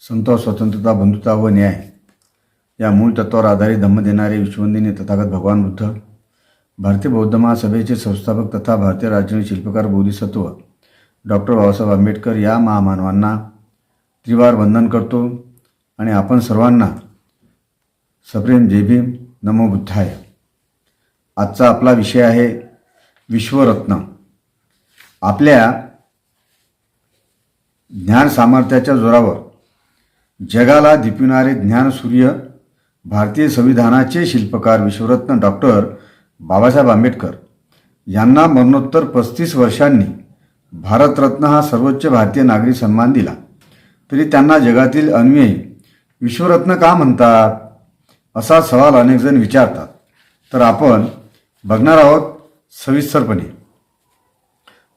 संतोष स्वतंत्रता बंधुता व न्याय या मूळ तत्वावर आधारित धम्म देणारे विश्ववंदिनी तथागत भगवान बुद्ध भारतीय बौद्ध महासभेचे संस्थापक तथा भारतीय राजकीय शिल्पकार बोधिसत्व डॉक्टर बाबासाहेब आंबेडकर या महामानवांना त्रिवार वंदन करतो आणि आपण सर्वांना सप्रेम जय भीम नमो बुद्धाय. आजचा आपला विषय आहे विश्वरत्न. आपल्या ज्ञान सामर्थ्याच्या जोरावर जगाला दिपविणारे ज्ञानसूर्य भारतीय संविधानाचे शिल्पकार विश्वरत्न डॉक्टर बाबासाहेब आंबेडकर यांना मरणोत्तर पस्तीस वर्षांनी भारतरत्न हा सर्वोच्च भारतीय नागरी सन्मान दिला. तरी त्यांना जगातील अन्वयी विश्वरत्न का म्हणतात? असा सवाल अनेक जण विचारतात. तर आपण बघणार आहोत सविस्तरपणे.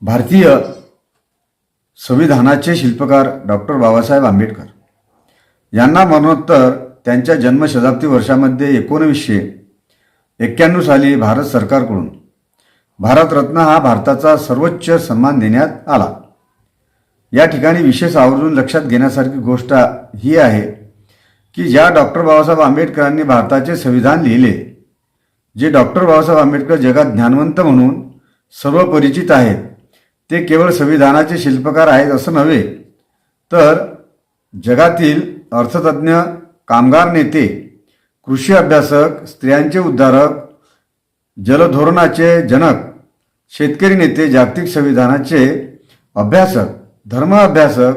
भारतीय संविधानाचे शिल्पकार डॉक्टर बाबासाहेब आंबेडकर यांना मरणोत्तर त्यांच्या जन्मशताब्दी वर्षामध्ये एकोणवीसशे एक्क्याण्णव साली भारत सरकारकडून. भारतरत्न हा भारताचा सर्वोच्च सन्मान देण्यात आला. या ठिकाणी विशेष आवर्जून लक्षात घेण्यासारखी गोष्ट ही आहे की ज्या डॉक्टर बाबासाहेब आंबेडकरांनी भारताचे संविधान लिहिले जे डॉक्टर बाबासाहेब आंबेडकर जगात ज्ञानवंत म्हणून सर्व परिचित आहेत ते केवळ संविधानाचे शिल्पकार आहेत असं नव्हे तर जगातील अर्थतज्ज्ञ कामगार नेते कृषी अभ्यासक स्त्रियांचे उद्धारक जलधोरणाचे जनक शेतकरी नेते जागतिक संविधानाचे अभ्यासक धर्म अभ्यासक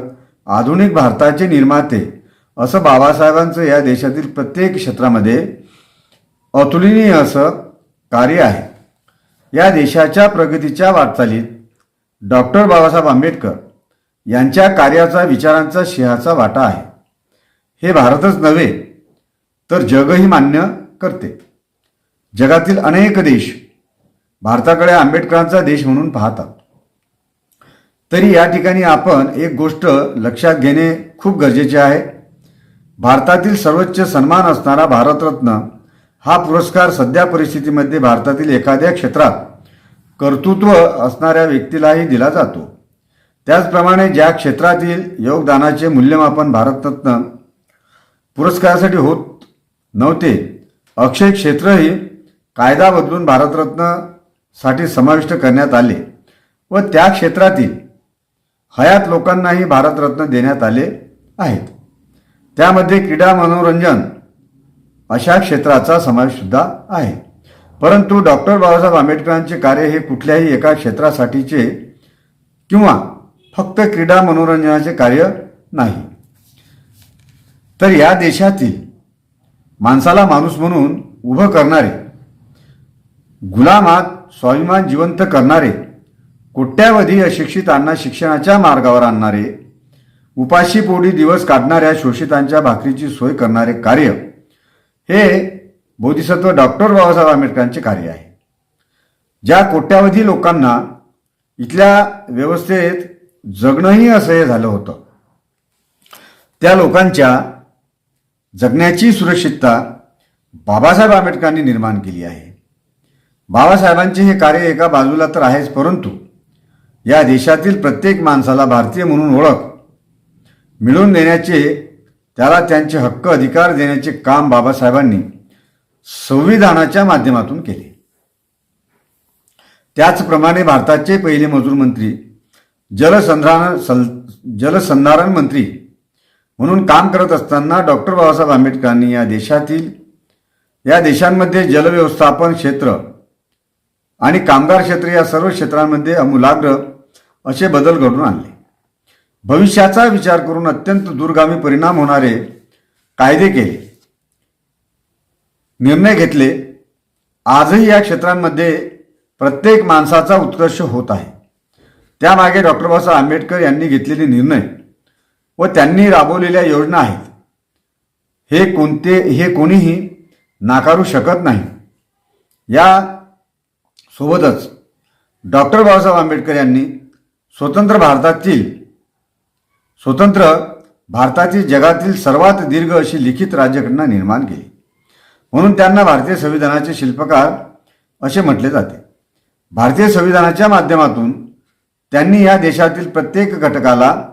आधुनिक भारताचे निर्माते असं बाबासाहेबांचं या देशातील प्रत्येक क्षेत्रामध्ये अतुलनीय असं कार्य आहे. या देशाच्या प्रगतीच्या वाटचालीत डॉक्टर बाबासाहेब आंबेडकर यांच्या कार्याचा विचारांचा सिंहाचा वाटा आहे. हे भारतच नव्हे तर जगही मान्य करते. जगातील अनेक देश भारताकडे आंबेडकरांचा देश म्हणून पाहतात. तरी या ठिकाणी आपण एक गोष्ट लक्षात घेणे खूप गरजेचे आहे. भारतातील सर्वोच्च सन्मान असणारा भारतरत्न हा पुरस्कार सध्या परिस्थितीमध्ये भारतातील एखाद्या क्षेत्रात कर्तृत्व असणाऱ्या व्यक्तीलाही दिला जातो. त्याचप्रमाणे ज्या क्षेत्रातील योगदानाचे मूल्यमापन भारतरत्न पुरस्कारासाठी होत नव्हते. अक्षय क्षेत्रही कायदा बदलून भारतरत्नसाठी समाविष्ट करण्यात आले व त्या क्षेत्रातील हयात लोकांनाही भारतरत्न देण्यात आले आहेत. त्यामध्ये क्रीडा मनोरंजन अशा क्षेत्राचा समावेशसुद्धा आहे. परंतु डॉक्टर बाबासाहेब आंबेडकरांचे कार्य हे कुठल्याही एका क्षेत्रासाठीचे किंवा फक्त क्रीडा मनोरंजनाचे कार्य नाही. तर या देशातील माणसाला माणूस म्हणून उभं करणारे गुलामात स्वाभिमान जिवंत करणारे कोट्यावधी अशिक्षितांना शिक्षणाच्या मार्गावर आणणारे उपाशी पोटी दिवस काढणाऱ्या शोषितांच्या भाकरीची सोय करणारे कार्य हे बोधिसत्व डॉक्टर बाबासाहेब आंबेडकरांचे कार्य आहे. ज्या कोट्यावधी लोकांना इथल्या व्यवस्थेत जगणंही असह्य झालं होतं त्या लोकांच्या जगण्याची सुरक्षितता बाबासाहेब आंबेडकरांनी निर्माण केली आहे. बाबासाहेबांचे हे कार्य एका बाजूला तर आहेच परंतु या देशातील प्रत्येक माणसाला भारतीय म्हणून ओळख मिळवून देण्याचे त्याला त्यांचे हक्क अधिकार देण्याचे काम बाबासाहेबांनी संविधानाच्या माध्यमातून केले. त्याचप्रमाणे भारताचे पहिले मजूर मंत्री जलसंधारण सल जलसंधारण मंत्री म्हणून काम करत असताना डॉक्टर बाबासाहेब आंबेडकरांनी या देशातील या देशांमध्ये जलव्यवस्थापन क्षेत्र आणि कामगार क्षेत्र या सर्व क्षेत्रांमध्ये अमूलाग्र असे बदल घडून आणले. भविष्याचा विचार करून अत्यंत दूरगामी परिणाम होणारे कायदे केले. निर्णय घेतले. आजही या क्षेत्रांमध्ये प्रत्येक माणसाचा उत्कर्ष होत आहे. त्यामागे डॉक्टर बाबासाहेब आंबेडकर यांनी घेतलेले निर्णय व त्यांनी राबवलेल्या योजना आहेत. हे कोणते हे कोणीही नाकारू शकत नाही. या सोबतच डॉक्टर बाबासाहेब आंबेडकर यांनी स्वतंत्र भारतातील स्वतंत्र भारतातील जगातील सर्वात दीर्घ अशी लिखित राज्यघटना निर्माण केली. म्हणून त्यांना भारतीय संविधानाचे शिल्पकार असे म्हटले जाते. भारतीय संविधानाच्या माध्यमातून त्यांनी या देशातील प्रत्येक घटकाला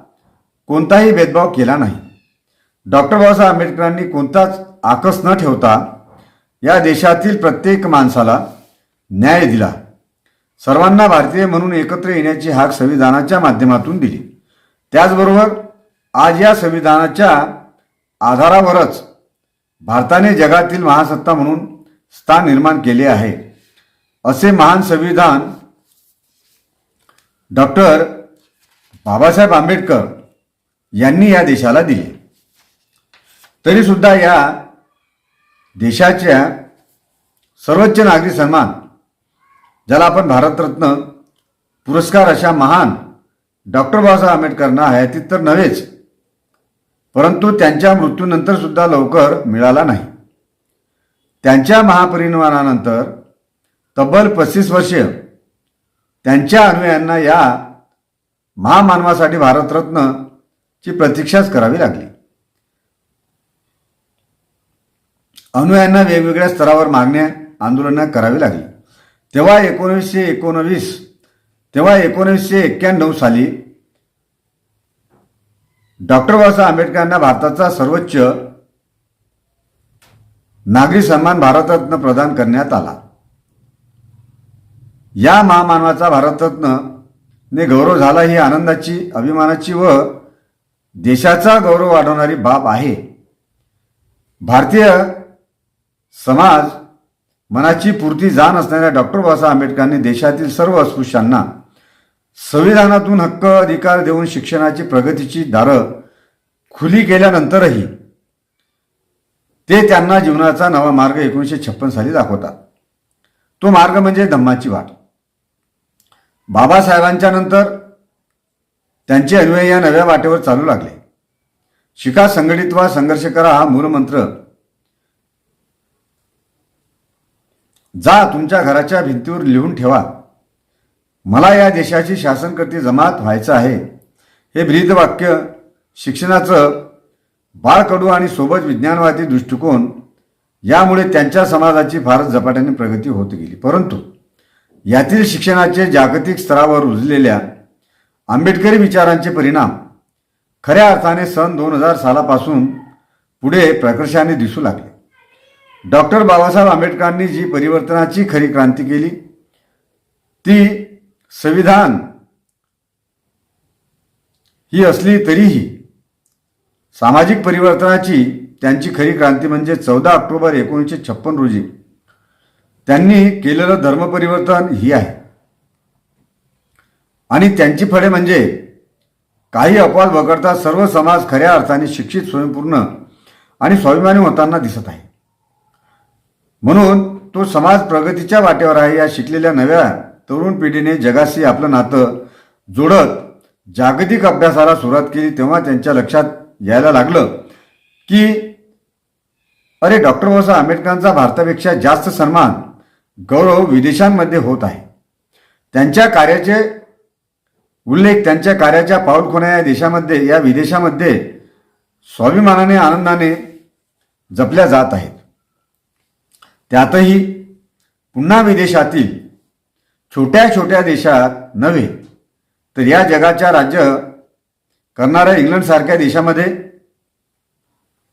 कोणताही भेदभाव केला नाही. डॉक्टर बाबासाहेब आंबेडकरांनी कोणताच आकस न ठेवता या देशातील प्रत्येक माणसाला न्याय दिला. सर्वांना भारतीय म्हणून एकत्र येण्याची हाक संविधानाच्या माध्यमातून दिली. त्याचबरोबर आज या संविधानाच्या आधारावरच भारताने जगातील महासत्ता म्हणून स्थान निर्माण केले आहे. असे महान संविधान डॉक्टर बाबासाहेब आंबेडकर यांनी या देशाला दिले. तरी सुद्धा या देशाच्या सर्वोच्च नागरी सन्मान ज्याला आपण भारतरत्न पुरस्कार अशा महान डॉक्टर बाबासाहेब आंबेडकरांना हयातीत तर नव्हेच परंतु त्यांच्या मृत्यूनंतर सुद्धा लवकर मिळाला नाही. त्यांच्या महापरिनिर्वाणानंतर तब्बल पस्तीस वर्ष त्यांच्या अनुयायांना या महामानवासाठी भारतरत्न ची प्रतीक्षाच करावी लागली. अनुयांना वेगवेगळ्या स्तरावर मागण्या आंदोलनं करावी लागली. तेव्हा एकोणीसशे एकोणवीस तेव्हा एकोणीसशे एक्क्याण्णव साली डॉक्टर बाबासाहेब आंबेडकरांना भारताचा सर्वोच्च नागरी सन्मान भारतरत्न प्रदान करण्यात आला. या महामानवाचा भारतरत्नने गौरव झाला ही आनंदाची अभिमानाची व देशाचा गौरव वाढवणारी बाब आहे. भारतीय समाज मनाची पूर्ती जाण असणाऱ्या डॉक्टर बाबासाहेब आंबेडकरांनी देशातील सर्व अस्पृश्यांना संविधानातून हक्क अधिकार देऊन शिक्षणाची प्रगतीची दारं खुली केल्यानंतरही ते त्यांना जीवनाचा नवा मार्ग एकोणीसशे छप्पन साली दाखवतात. तो मार्ग म्हणजे धम्माची वाट. बाबासाहेबांच्या नंतर त्यांचे अन्वय या नव्या वाटेवर चालू लागले. शिका संघटित वा संघर्ष करा हा मूलमंत्र जा तुमच्या घराच्या भिंतीवर लिहून ठेवा. मला या देशाची शासनकर्ती जमात व्हायचं आहे. हे ब्रीद वाक्य शिक्षणाचं बाळकडू आणि सोबत विज्ञानवादी दृष्टिकोन यामुळे त्यांच्या समाजाची फारच झपाट्याने प्रगती होत गेली. परंतु यातील शिक्षणाचे जागतिक स्तरावर रुजलेल्या आंबेडकरी विचारांचे परिणाम. खऱ्या अर्थाने सन दोन हजार सालापासून पुढे प्रकर्षाने दिसू लागले. डॉक्टर बाबासाहेब आंबेडकरांनी जी परिवर्तनाची खरी क्रांती केली ती संविधान ही असली तरीही सामाजिक परिवर्तनाची त्यांची खरी क्रांती म्हणजे चौदा ऑक्टोबर एकोणीसशे छप्पन रोजी त्यांनी केलेलं धर्मपरिवर्तन ही आहे. आणि त्यांची फळे म्हणजे काही अपवाद वगळता सर्व समाज खऱ्या अर्थाने शिक्षित स्वयंपूर्ण आणि स्वाभिमानी होताना दिसत आहे. म्हणून तो समाज प्रगतीच्या वाटेवर आहे या शिकलेल्या नव्या तरुण पिढीने जगाशी आपलं नातं जोडत जागतिक अभ्यासाला सुरुवात केली तेव्हा त्यांच्या लक्षात यायला लागलं की अरे डॉक्टर बाबासाहेब आंबेडकरांचा भारतापेक्षा जास्त सन्मान गौरव विदेशांमध्ये होत आहे. त्यांच्या कार्याचे उल्लेख त्यांच्या कार्याच्या पाऊलखुणा या देशामध्ये या विदेशामध्ये स्वाभिमानाने आनंदाने जपल्या जात आहेत. त्यातही पुन्हा विदेशातील छोट्या छोट्या देशात नव्हे तर या जगाच्या राज्य करणाऱ्या इंग्लंडसारख्या देशामध्ये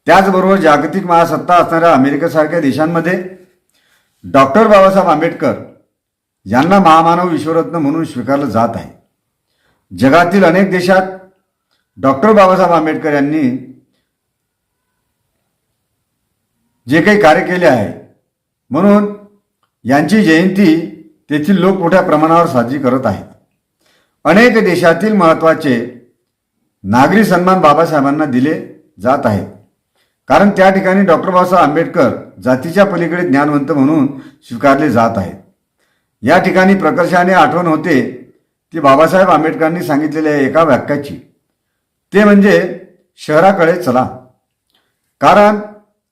त्याचबरोबर जागतिक महासत्ता असणाऱ्या अमेरिकेसारख्या देशांमध्ये डॉक्टर बाबासाहेब आंबेडकर यांना महामानव विश्वरत्न म्हणून स्वीकारलं जात आहे. जगातील अनेक देशात डॉक्टर बाबासाहेब आंबेडकर यांनी जे काही कार्य केले आहे म्हणून यांची जयंती तेथील लोक मोठ्या प्रमाणावर साजरी करत आहेत. अनेक देशातील महत्त्वाचे नागरी सन्मान बाबासाहेबांना दिले जात आहेत. कारण त्या ठिकाणी डॉक्टर बाबासाहेब आंबेडकर जातीच्या पलीकडे ज्ञानवंत म्हणून स्वीकारले जात आहेत. या ठिकाणी प्रकर्षाने आठवण होते ती बाबासाहेब आंबेडकरांनी सांगितलेल्या एका वाक्याची. ते म्हणजे शहराकडे चला. कारण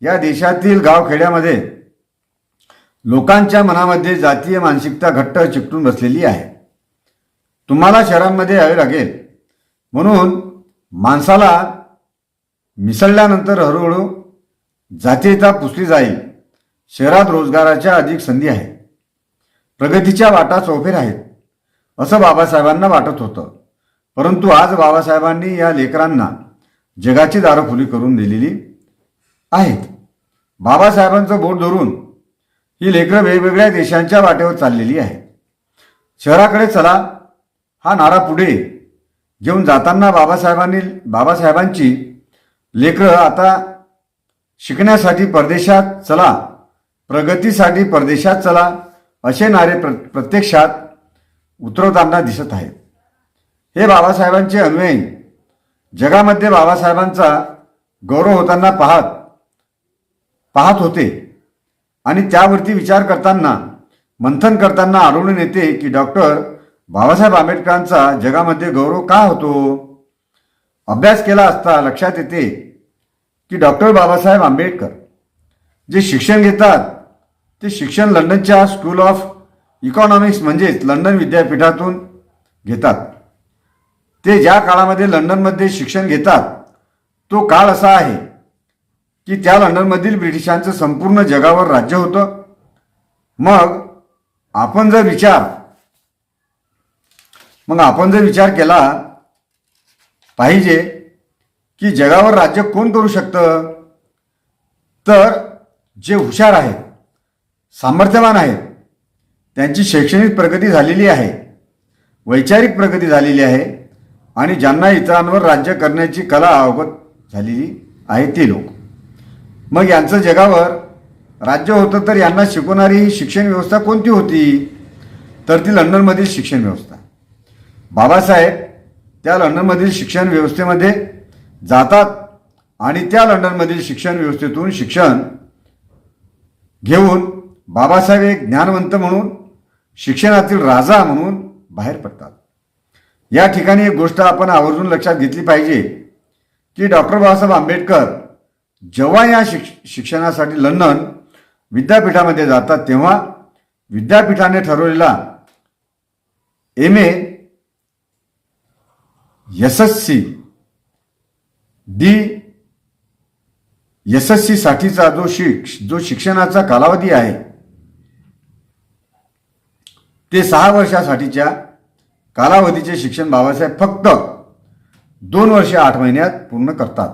या देशातील गावखेड्यामध्ये लोकांच्या मनामध्ये जातीय मानसिकता घट्ट चिकटून बसलेली आहे. तुम्हाला शहरांमध्ये यावे लागेल. म्हणून माणसाला मिसळल्यानंतर हळूहळू जातीयता पुसली जाईल. शहरात रोजगाराच्या अधिक संधी आहेत. प्रगतीच्या वाटा चौफेर आहेत. असं बाबासाहेबांना वाटत होतं. परंतु आज बाबासाहेबांनी या लेकरांना जगाची दारं खुली करून दिलेली आहेत. बाबासाहेबांचं बोट धरून ही लेकरं वेगवेगळ्या देशांच्या वाटेवर चाललेली आहेत. शहराकडे चला हा नारा पुढे घेऊन जाताना बाबासाहेबांनी बाबासाहेबांची लेकरं आता शिकण्यासाठी परदेशात चला प्रगतीसाठी परदेशात चला असे नारे प्र प्रत्यक्षात उतरवताना दिसत आहेत हे बाबासाहेबांचे अन्वयी. जगामध्ये बाबासाहेबांचा गौरव होताना पाहत पाहत होते. आणि त्यावरती विचार करताना मंथन करताना आढळून येते की डॉक्टर बाबासाहेब आंबेडकरांचा जगामध्ये गौरव का होतो? अभ्यास केला असता लक्षात येते की डॉक्टर बाबासाहेब आंबेडकर जे शिक्षण घेतात ते शिक्षण लंडनच्या स्कूल ऑफ इकॉनॉमिक्स म्हणजेच लंडन विद्यापीठातून घेतात. ते ज्या काळामध्ये लंडनमध्ये शिक्षण घेतात तो काळ असा आहे की त्या लंडनमधील ब्रिटिशांचं संपूर्ण जगावर राज्य होतं. मग आपण जर विचार मग आपण जर विचार केला पाहिजे की जगावर राज्य कोण करू शकतं? तर जे हुशार आहेत सामर्थ्यवान आहेत त्यांची शैक्षणिक प्रगती झालेली आहे वैचारिक प्रगती झालेली आहे आणि ज्यांना इतरांवर राज्य करण्याची कला अवगत झालेली आहे ते लोक. मग यांचं जगावर राज्य होतं तर यांना शिकवणारी ही शिक्षण व्यवस्था कोणती होती? तर ती लंडनमधील शिक्षण व्यवस्था. बाबासाहेब त्या लंडनमधील शिक्षण व्यवस्थेमध्ये जातात आणि त्या लंडनमधील शिक्षण व्यवस्थेतून शिक्षण घेऊन बाबासाहेब एक ज्ञानवंत म्हणून शिक्षणातील राजा म्हणून बाहेर पडतात. या ठिकाणी एक गोष्ट आपण आवर्जून लक्षात घेतली पाहिजे की डॉक्टर बाबासाहेब आंबेडकर जेव्हा या शिक्ष शिक्षणासाठी लंडन विद्यापीठामध्ये जातात तेव्हा विद्यापीठाने ठरवलेला M A S S C D S S जो शिक जो शिक्षणाचा कालावधी आहे ते सहा वर्षासाठीच्या कालावधीचे शिक्षण बाबासाहेब फक्त दोन वर्षे आठ महिन्यात पूर्ण करतात.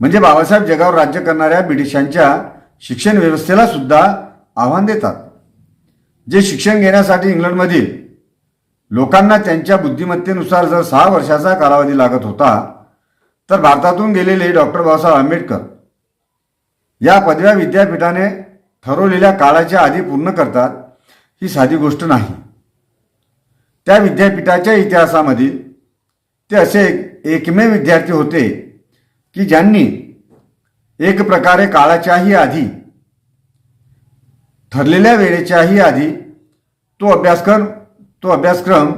म्हणजे बाबासाहेब जगावर राज्य करणाऱ्या ब्रिटिशांच्या शिक्षण व्यवस्थेला सुद्धा आव्हान देतात. जे शिक्षण घेण्यासाठी इंग्लंडमधील लोकांना त्यांच्या बुद्धिमत्तेनुसार जर सहा वर्षाचा कालावधी लागत होता तर भारतातून गेलेले डॉक्टर बाबासाहेब आंबेडकर या पदव्या विद्यापीठाने ठरवलेल्या काळाच्या आधी पूर्ण करतात. ही साधी गोष्ट नाही. त्या विद्यापीठाच्या इतिहासामध्ये ते असे एकमेव विद्यार्थी होते की ज्यांनी एक प्रकारे काळाच्याही आधी ठरलेल्या वेळेच्याही आधी तो अभ्यासक्रम तो अभ्यासक्रम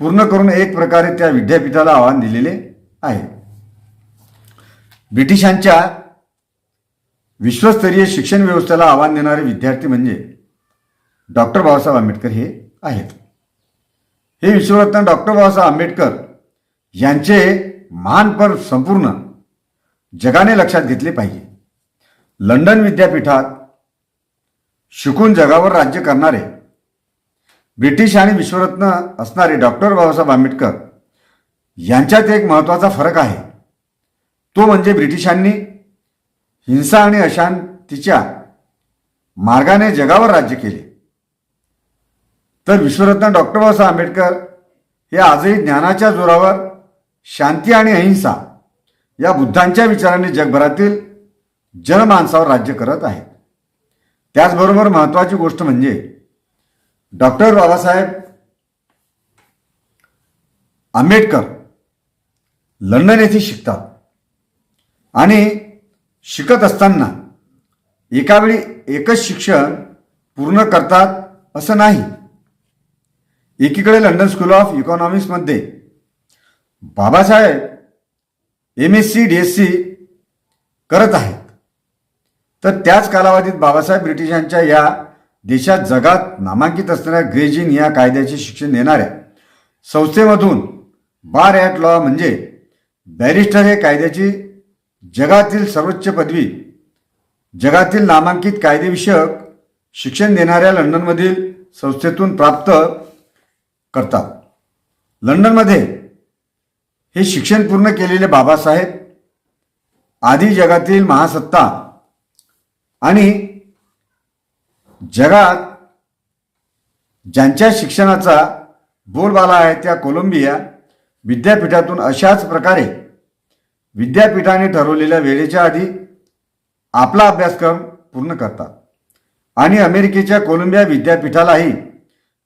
पूर्ण करून एक प्रकारे त्या विद्यापीठाला आव्हान दिलेले आहे. ब्रिटिशांच्या विश्वस्तरीय शिक्षण व्यवस्थेला आव्हान देणारे विद्यार्थी म्हणजे डॉक्टर बाबासाहेब आंबेडकर हे आहेत. हे विश्वरत्न डॉक्टर बाबासाहेब आंबेडकर यांचे महानपण संपूर्ण जगाने लक्षात घेतले पाहिजे. लंडन विद्यापीठात शिकून जगावर राज्य करणारे ब्रिटिश आणि विश्वरत्न असणारे डॉक्टर बाबासाहेब आंबेडकर यांच्यात एक महत्त्वाचा फरक आहे. तो म्हणजे ब्रिटिशांनी हिंसा आणि अशांतीच्या मार्गाने जगावर राज्य केले. तर विश्वरत्न डॉक्टर बाबासाहेब आंबेडकर हे आजही ज्ञानाच्या जोरावर शांती आणि अहिंसा या बुद्धांच्या विचारांनी जगभरातील जनमानसावर राज्य करत आहेत. त्याचबरोबर महत्त्वाची गोष्ट म्हणजे डॉक्टर बाबासाहेब आंबेडकर लंडन येथे शिकतात आणि शिकत असताना एकावेळी एकच शिक्षण पूर्ण करतात असं नाही. एकीकडे London school of इकॉनॉमिक्समध्ये Babasaheb M S C D S C करत आहेत. तर त्याच कालावधीत बाबासाहेब ब्रिटिशांच्या या देशात जगात नामांकित असणाऱ्या ग्रेजिन या कायद्याचे शिक्षण देणाऱ्या संस्थेमधून बार ॲट लॉ म्हणजे बॅरिस्टर हे कायद्याची जगातील सर्वोच्च पदवी जगातील नामांकित कायदेविषयक शिक्षण देणाऱ्या लंडनमधील संस्थेतून प्राप्त करतात. लंडनमध्ये हे शिक्षण पूर्ण केलेले बाबासाहेब आधी जगातील महासत्ता आणि जगात ज्यांच्या शिक्षणाचा बोलबाला आहे त्या कोलंबिया विद्यापीठातून अशाच प्रकारे विद्यापीठाने ठरवलेल्या वेळेच्या आधी आपला अभ्यासक्रम पूर्ण करतात. आणि अमेरिकेच्या कोलंबिया विद्यापीठालाही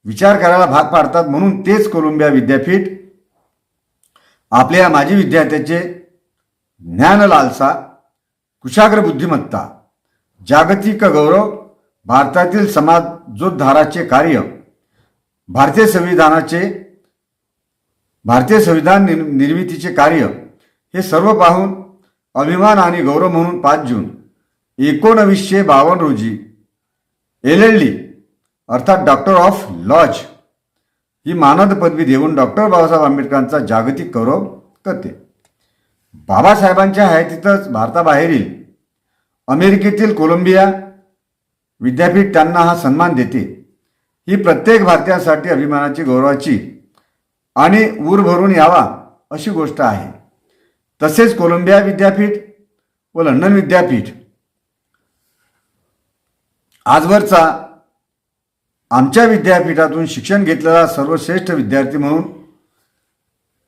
विचार करायला भाग पाडतात म्हणून तेच कोलंबिया विद्यापीठ आपल्या माजी विद्यार्थ्याचे ज्ञान लालसा कुशाग्र बुद्धिमत्ता जागतिक गौरव भारतातील समाजोद्धाराचे कार्य भारतीय संविधानाचे भारतीय संविधान निर् निर्मितीचे कार्य हे सर्व पाहून अभिमान आणि गौरव म्हणून पाच जून एकोणवीसशे बावन्न रोजी एल एल डी अर्थात डॉक्टर ऑफ लॉज. ही मानद पदवी देऊन डॉक्टर बाबासाहेब आंबेडकरांचा जागतिक गौरव करते. बाबासाहेबांच्या हयातीतच भारताबाहेरील अमेरिकेतील कोलंबिया विद्यापीठ त्यांना हा सन्मान देते. ही प्रत्येक भारतीयासाठी अभिमानाची गौरवाची आणि ऊर भरून यावा अशी गोष्ट आहे. तसेच कोलंबिया विद्यापीठ व लंडन विद्यापीठ. आजवरचा आमच्या विद्यापीठातून शिक्षण घेतलेला सर्वश्रेष्ठ विद्यार्थी म्हणून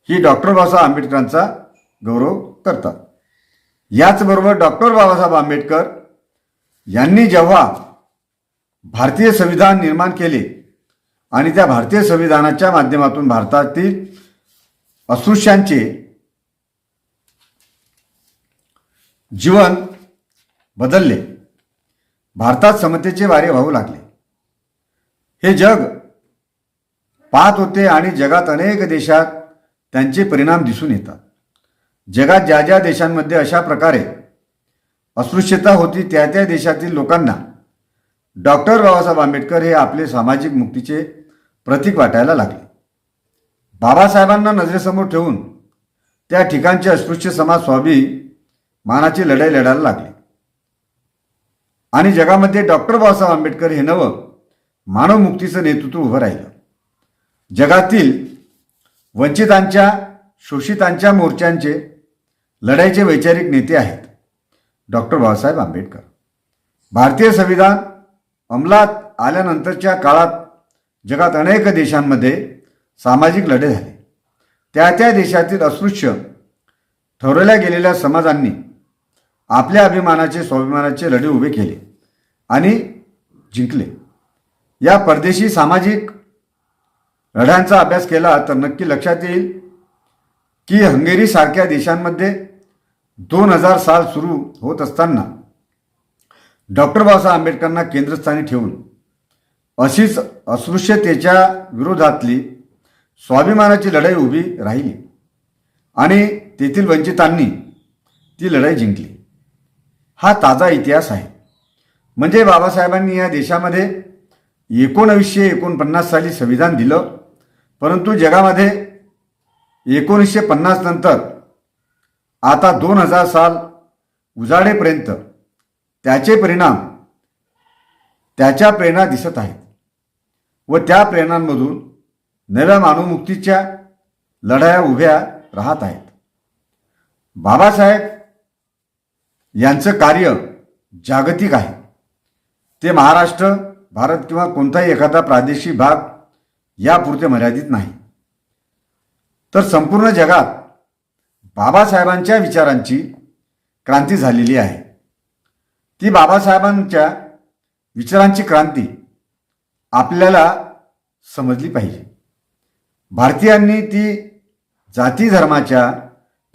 ही डॉक्टर बाबासाहेब आंबेडकरांचा गौरव करतात. याचबरोबर डॉक्टर बाबासाहेब आंबेडकर यांनी जेव्हा भारतीय संविधान निर्माण केले आणि त्या भारतीय संविधानाच्या माध्यमातून भारतातील अस्पृश्यांचे जीवन बदलले भारतात समतेचे वारे वाहू लागले. हे जग पाहत होते आणि जगात अनेक देशात त्यांचे परिणाम दिसून येतात. जगात ज्या ज्या देशांमध्ये अशा प्रकारे अस्पृश्यता होती त्या त्या देशातील लोकांना डॉक्टर बाबासाहेब आंबेडकर हे आपले सामाजिक मुक्तीचे प्रतीक वाटायला लागले. बाबासाहेबांना नजरेसमोर ठेवून त्या ठिकाणचे अस्पृश्य समाज स्वाभी मानाची लढाई लढायला लागले. आणि जगामध्ये डॉक्टर बाबासाहेब आंबेडकर हे नवं मानवमुक्तीचं नेतृत्व उभं राहिलं. जगातील वंचितांच्या शोषितांच्या मोर्चांचे लढाईचे वैचारिक नेते आहेत डॉक्टर बाबासाहेब आंबेडकर. भारतीय संविधान अंमलात आल्यानंतरच्या काळात जगात अनेक देशांमध्ये सामाजिक लढे झाले. त्या त्या देशातील अस्पृश्य ठरवल्या गेलेल्या समाजांनी आपल्या अभिमानाचे स्वाभिमानाचे लढे उभे केले आणि जिंकले. या परदेशी सामाजिक लढ्यांचा अभ्यास केला तर नक्की लक्षात येईल की हंगेरीसारख्या देशांमध्ये दोन हजार साल सुरू होत असताना डॉक्टर बाबासाहेब आंबेडकरांना केंद्रस्थानी ठेवून अशीच अस्पृश्यतेच्या विरोधातली स्वाभिमानाची लढाई उभी राहिली आणि तेथील वंचितांनी ती लढाई जिंकली. हा ताजा इतिहास आहे. म्हणजे बाबासाहेबांनी या देशामध्ये एकोणवीसशे एकोणपन्नास साली संविधान दिलं परंतु जगामध्ये एकोणीसशे पन्नास नंतर आता दोन हजार साल उजाडेपर्यंत त्याचे परिणाम त्याच्या प्रेरणा दिसत आहेत. व त्या प्रेरणांमधून नव्या मानवमुक्तीच्या लढाया उभ्या राहत आहेत. बाबासाहेब यांचं कार्य जागतिक आहे. ते महाराष्ट्र भारत किंवा कोणताही एखादा प्रादेशिक भाग यापुरते मर्यादित नाही. तर संपूर्ण जगात बाबासाहेबांच्या विचारांची क्रांती झालेली आहे. ती बाबासाहेबांच्या विचारांची क्रांती आपल्याला समजली पाहिजे. भारतीयांनी ती जाती धर्माच्या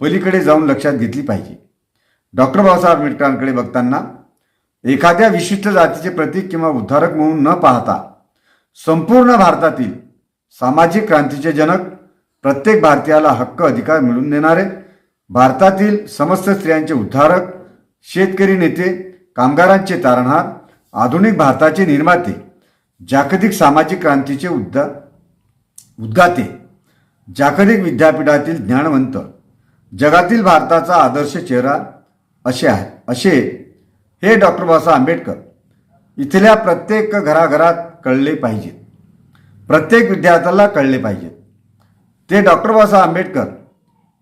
पलीकडे जाऊन लक्षात घेतली पाहिजे. डॉक्टर बाबासाहेब आंबेडकरांकडे बघताना एखाद्या विशिष्ट जातीचे प्रतीक किंवा उद्धारक म्हणून न पाहता संपूर्ण भारतातील सामाजिक क्रांतीचे जनक प्रत्येक भारतीयाला हक्क अधिकार मिळवून देणारे भारतातील समस्त स्त्रियांचे उद्धारक शेतकरी नेते कामगारांचे तारणहार आधुनिक भारताचे निर्माते जागतिक सामाजिक क्रांतीचे उद्दा उद्गाते जागतिक विद्यापीठातील ज्ञानवंत जगातील भारताचा आदर्श चेहरा असे आहे असे हे डॉक्टर बाबासाहेब आंबेडकर इथल्या प्रत्येक घराघरात कळले पाहिजेत प्रत्येक विद्यार्थ्याला कळले पाहिजेत ते डॉक्टर बाबासाहेब आंबेडकर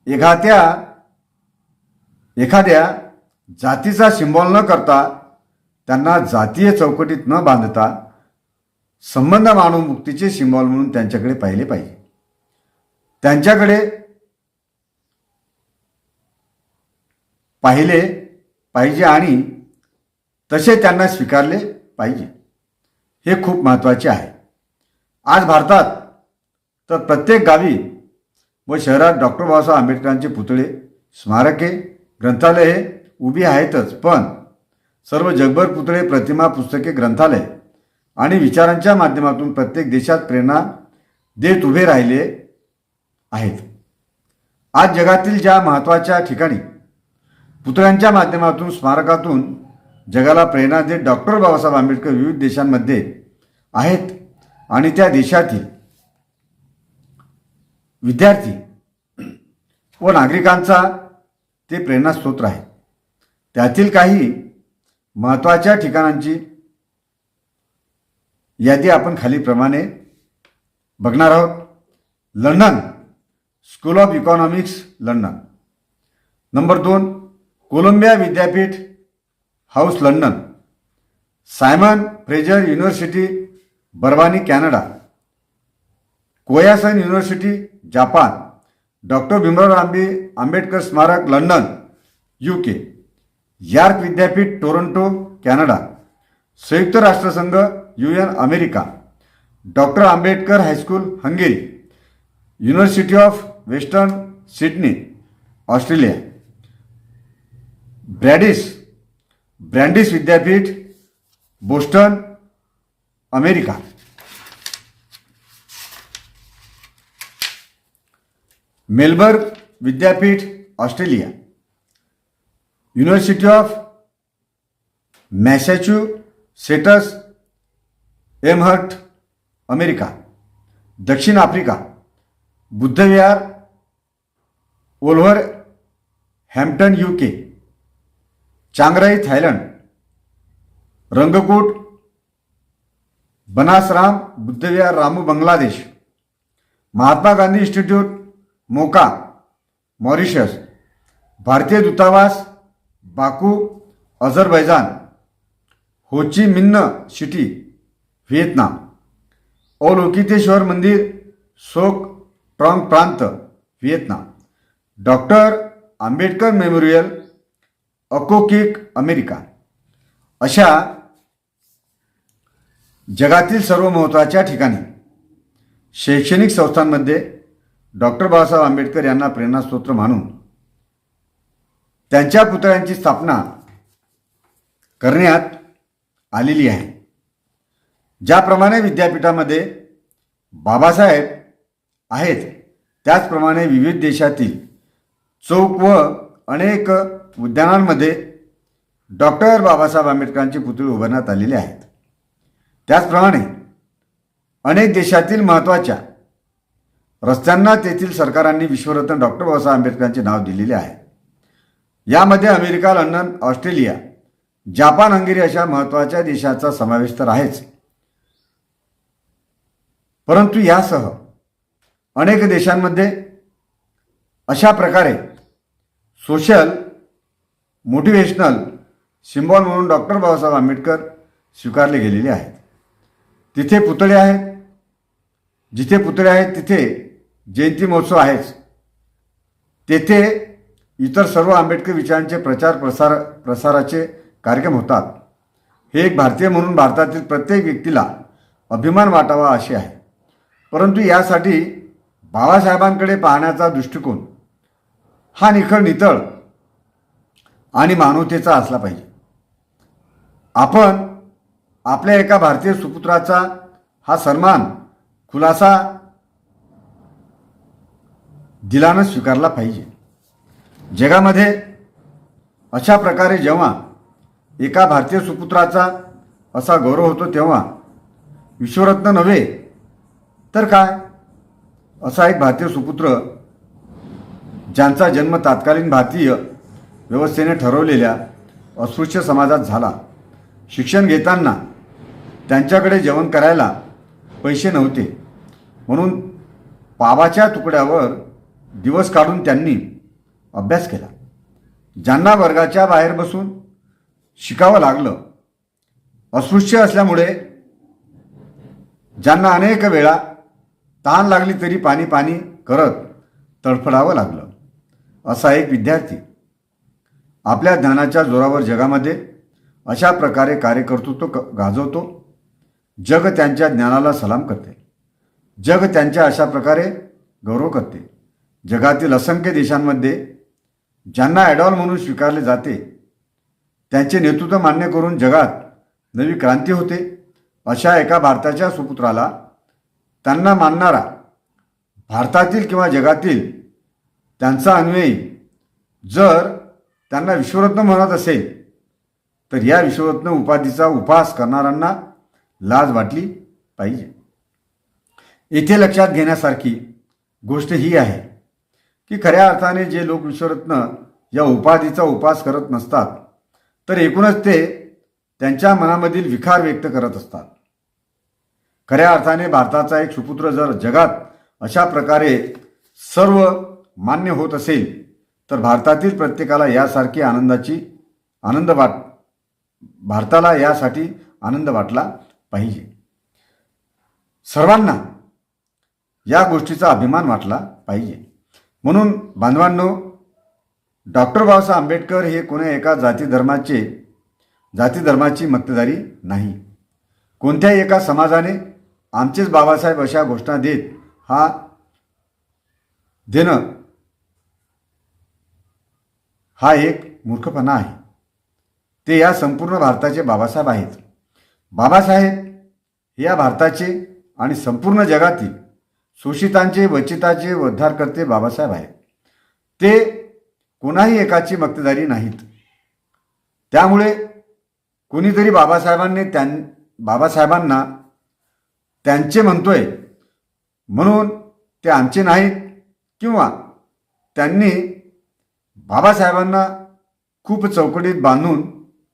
एखाद्या एखाद्या जातीचा सिंबॉल न करता त्यांना जातीय चौकटीत न बांधता संबंध मानव मुक्तीचे सिंबॉल म्हणून त्यांच्याकडे पाहिले पाहिजे. त्यांच्याकडे पाहिले पाहिजे आणि तसे त्यांना स्वीकारले पाहिजे. हे खूप महत्त्वाचे आहे. आज भारतात तर प्रत्येक गावी व शहरात डॉक्टर बाबासाहेब आंबेडकरांचे पुतळे स्मारके ग्रंथालये उभी आहेतच पण सर्व जगभर पुतळे प्रतिमा पुस्तके ग्रंथालय आणि विचारांच्या माध्यमातून प्रत्येक देशात प्रेरणा देत उभे राहिले आहेत. आज जगातील ज्या महत्त्वाच्या ठिकाणी पुतळ्यांच्या माध्यमातून स्मारकातून जगाला प्रेरणा देत डॉक्टर बाबासाहेब आंबेडकर विविध देशांमध्ये आहेत आणि त्या देशातील विद्यार्थी व नागरिकांचा ते प्रेरणास्रोत आहे. त्यातील काही महत्त्वाच्या ठिकाणांची यादी आपण खालीप्रमाणे बघणार आहोत. London school of economics London. Number दोन कोलंबिया विद्यापीठ house London Simon Fraser university Burnaby Canada Koyasan university Japan doctor Bhimrao आंबे आंबेडकर स्मारक लंडन यू के यार्क विद्यापीठ टोरंटो कॅनडा संयुक्त राष्ट्रसंघ U N America doctor Ambedkar high school Hungary university of western Sydney Australia Brandeis Brandeis विद्यापीठ, Boston, America. Melbourne विद्यापीठ, Australia. University of Massachusetts Amherst, America. दक्षिण Africa. Buddhavihar Wolverhampton U K Chiang Rai Thailand. Rangkut Banasram बुद्धविहार Ramu Bangladesh. Mahatma Gandhi institute Moka Mauritius. भारतीय दूतावास Baku Azerbaijan. होची मिन्न city Vietnam. Avalokiteshvara मंदिर Soc Trang प्रांत Vietnam. Doctor Ambedkar memorial अकोकिक America. अशा जगातील सर्व महत्त्वाच्या ठिकाणी शैक्षणिक संस्थांमध्ये डॉक्टर बाबासाहेब आंबेडकर यांना प्रेरणास्त्रोत मानून त्यांच्या पुतळ्यांची स्थापना करण्यात आलेली आहे. ज्याप्रमाणे विद्यापीठामध्ये बाबासाहेब आहेत त्याचप्रमाणे विविध देशातील चौक व अनेक उद्यानांमध्ये डॉक्टर बाबासाहेब आंबेडकरांचे पुतळे उभारण्यात आलेले आहेत. त्याचप्रमाणे अनेक देशातील महत्त्वाच्या रस्त्यांना तेथील सरकारांनी विश्वरत्न डॉक्टर बाबासाहेब आंबेडकरांचे नाव दिलेले आहे. यामध्ये America London Australia Japan Hungary अशा महत्त्वाच्या देशाचा समावेश तर आहेच. परंतु यासह अनेक देशांमध्ये अशा प्रकारे सोशल मोटिवेशनल सिम्बॉल म्हणून डॉक्टर बाबासाहेब आंबेडकर स्वीकारले गेलेले आहेत. तिथे पुतळे आहेत. जिथे पुतळे आहेत तिथे जयंती महोत्सव आहेच. तेथे इतर सर्व आंबेडकर विचारांचे प्रचार प्रसार प्रसाराचे कार्यक्रम होतात. हे एक भारतीय म्हणून भारतातील प्रत्येक व्यक्तीला अभिमान वाटावा असे आहे. परंतु यासाठी बाबासाहेबांकडे पाहण्याचा दृष्टिकोन हा निखळ नितळ आणि मानवतेचा असला पाहिजे. आपण आपल्या एका भारतीय सुपुत्राचा हा सन्मान खुलासा दिलानं स्वीकारला पाहिजे. जगामध्ये अशा प्रकारे जेव्हा एका भारतीय सुपुत्राचा असा गौरव होतो तेव्हा विश्वरत्न नव्हे तर काय? असा एक भारतीय सुपुत्र ज्यांचा जन्म तात्कालीन भारतीय व्यवस्थेने ठरवलेल्या अस्पृश्य समाजात झाला. शिक्षण घेताना त्यांच्याकडे जेवण करायला पैसे नव्हते. म्हणून पावाच्या तुकड्यावर दिवस काढून त्यांनी अभ्यास केला. ज्यांना वर्गाच्या बाहेर बसून शिकावं लागलं अस्पृश्य असल्यामुळे ज्यांना अनेक वेळा ताण लागली तरी पाणी पाणी करत तडफडावं लागलं. असा एक विद्यार्थी आपल्या ज्ञानाच्या जोरावर जगामध्ये अशा प्रकारे कार्यकर्तृत्व क गाजवतो. जग त्यांच्या ज्ञानाला सलाम करते. जग त्यांच्या अशा प्रकारे गौरव करते. जगातील असंख्य देशांमध्ये ज्यांना ॲडॉल म्हणून स्वीकारले जाते त्यांचे नेतृत्व मान्य करून जगात नवी क्रांती होते. अशा एका भारताच्या सुपुत्राला त्यांना मानणारा भारतातील किंवा जगातील त्यांचा अन्वयी जर त्यांना विश्वरत्न म्हणत असेल तर या विश्वरत्न उपाधीचा उपहास करणाऱ्यांना लाज वाटली पाहिजे. इथे लक्षात घेण्यासारखी गोष्ट ही आहे की खऱ्या अर्थाने जे लोक विश्वरत्न या उपाधीचा उपास करत नसतात तर एकूणच ते त्यांच्या मनामधील विकार व्यक्त करत असतात. खऱ्या अर्थाने भारताचा एक सुपुत्र जर जगात अशा प्रकारे सर्व मान्य होत असेल तर भारतातील प्रत्येकाला यासारखी आनंदाची आनंद वाट भारताला यासाठी आनंद वाटला पाहिजे. सर्वांना या गोष्टीचा अभिमान वाटला पाहिजे. म्हणून बांधवांनो डॉक्टर बाबासाहेब आंबेडकर हे कोण्या एका जाती धर्माचे जाती धर्माची मक्तेदारी नाही. कोणत्याही एका समाजाने आमचेच बाबासाहेब अशा घोषणा देत हा देणं हा एक मूर्खपणा आहे. ते या संपूर्ण भारताचे बाबासाहेब आहेत. बाबासाहेब या भारताचे आणि संपूर्ण जगातील शोषितांचे वंचिताचे उद्धारकर्ते बाबासाहेब आहेत. ते कोणाही एकाची मक्तेदारी नाहीत. त्यामुळे कोणीतरी बाबासाहेबांनी त्यां बाबासाहेबांना त्यांचे म्हणतोय म्हणून ते आमचे नाहीत किंवा त्यांनी बाबासाहेबांना खूप चौकटीत बांधून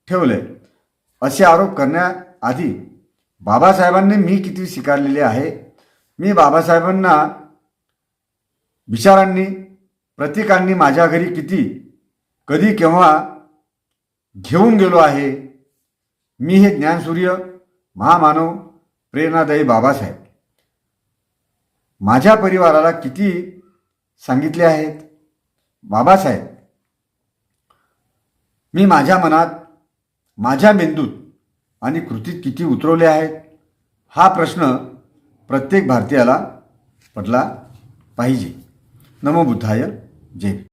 ठेवले. असे आरोप करण्याआधी बाबासाहेबांनी मी किती स्वीकारलेले आहे? मी बाबासाहेबांना विचारांनी प्रतीकांनी माझ्या घरी किती कधी केव्हा घेऊन गेलो आहे? मी हे ज्ञानसूर्य महामानव प्रेरणादायी बाबासाहेब. माझ्या परिवाराला किती सांगितले आहेत? बाबासाहेब मी माझ्या मनात माझ्या मेंदूत आणि कृतीत किती उतरवले आहेत हा प्रश्न प्रत्येक भारतीयाला पडला पाहिजे. नमो बुद्धाय जय